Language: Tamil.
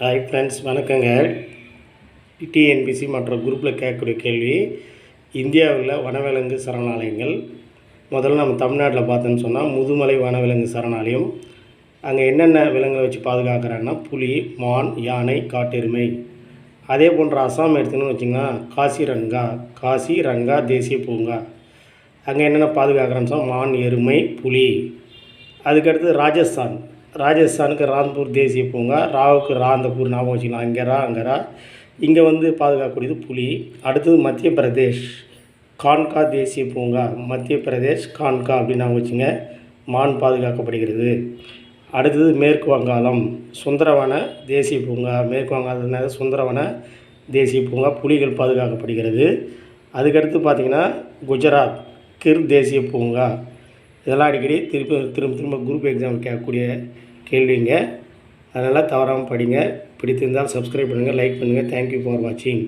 ஹாய் ஃப்ரெண்ட்ஸ் வணக்கங்க. டிஎன்பிசி மற்ற குரூப்பில் கேட்கக்கூடிய கேள்வி இந்தியாவில் வனவிலங்கு சரணாலயங்கள். முதல்ல நம்ம தமிழ்நாட்டில் பார்த்தோன்னு சொன்னால் முதுமலை வனவிலங்கு சரணாலயம். அங்கே என்னென்ன விலங்குகளை வச்சு பாதுகாக்கிறாங்கன்னா புலி மான் யானை காட்டெருமை. அதே போன்ற அசாம் எடுத்துன்னு வச்சிங்கன்னா காசிரங்கா காசிரங்கா தேசிய பூங்கா. அங்கே என்னென்ன பாதுகாக்கிறான்னு சொன்னால் மான் எருமை புலி. அதுக்கடுத்து ராஜஸ்தான். ராஜஸ்தானுக்கு ராம்பூர் தேசிய பூங்கா ராவுக்கு ராந்தபூர் ஞாபகம் வச்சுக்கலாம். அங்கே ரா அங்கே ரா. இங்கே வந்து பாதுகாக்கக்கூடியது புலி. அடுத்தது மத்திய பிரதேஷ். கான்கா தேசிய பூங்கா. மத்திய பிரதேஷ் கான்கா அப்படின்னு ஞாபகம் வச்சுங்க. மான் பாதுகாக்கப்படுகிறது. அடுத்தது மேற்கு வங்காளம். சுந்தரவன தேசிய பூங்கா. மேற்கு வங்காளம் சுந்தரவன தேசிய பூங்கா. புலிகள் பாதுகாக்கப்படுகிறது. அதுக்கடுத்து பார்த்திங்கன்னா குஜராத். கிர் தேசிய பூங்கா. இதெல்லாம் அடிக்கடி திருப்பி திரும்ப திரும்ப குரூப் எக்ஸாம் கேட்கக்கூடிய கேள்விங்க. அதனால் தவறாமல் படிங்க. பிடித்திருந்தால் சப்ஸ்கிரைப் பண்ணுங்கள் லைக் பண்ணுங்கள் தேங்க்யூ ஃபார் வாட்சிங்